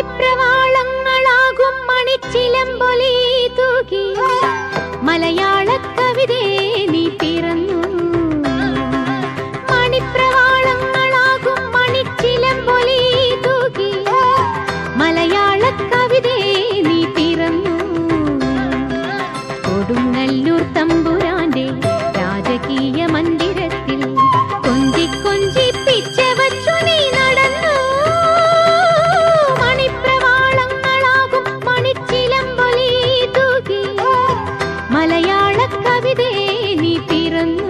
മണിമറവാളങ്ങളാകും മണിച്ചിലമ്പൊലി തൂകി മലയാള കവിതയെ மலையாள கவிதை நீ பிறந்த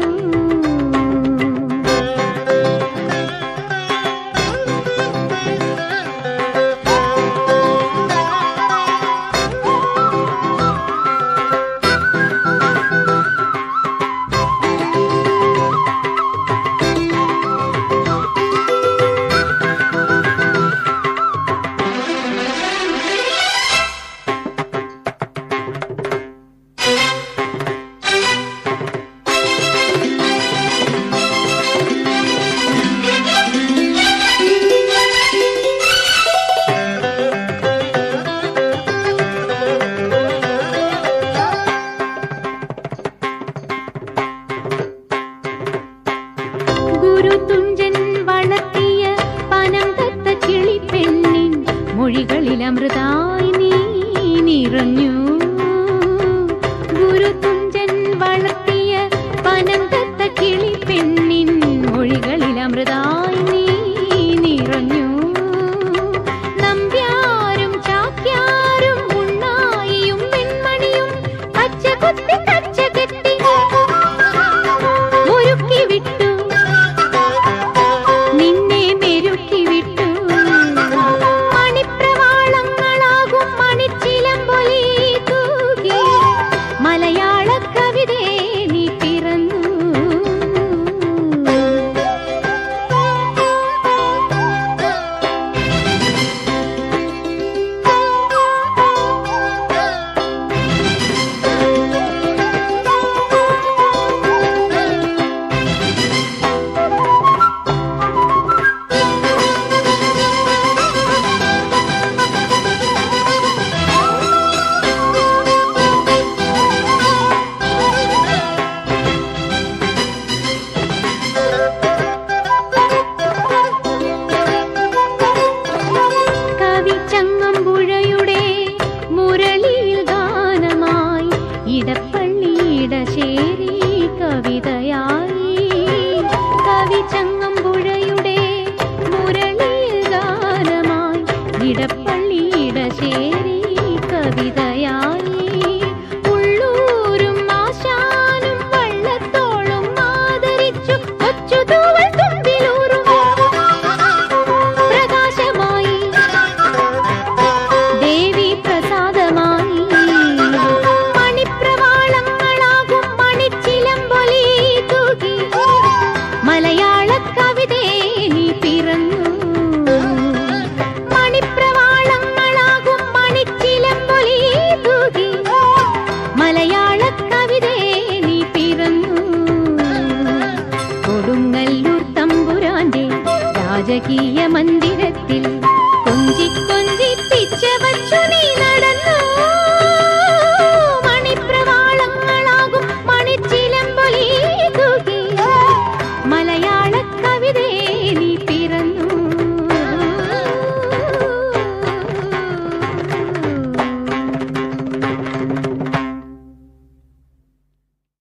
മിഴികളിൽ അമൃതായി നീ നിറഞ്ഞു ராஜகீய மந்திரத்தில்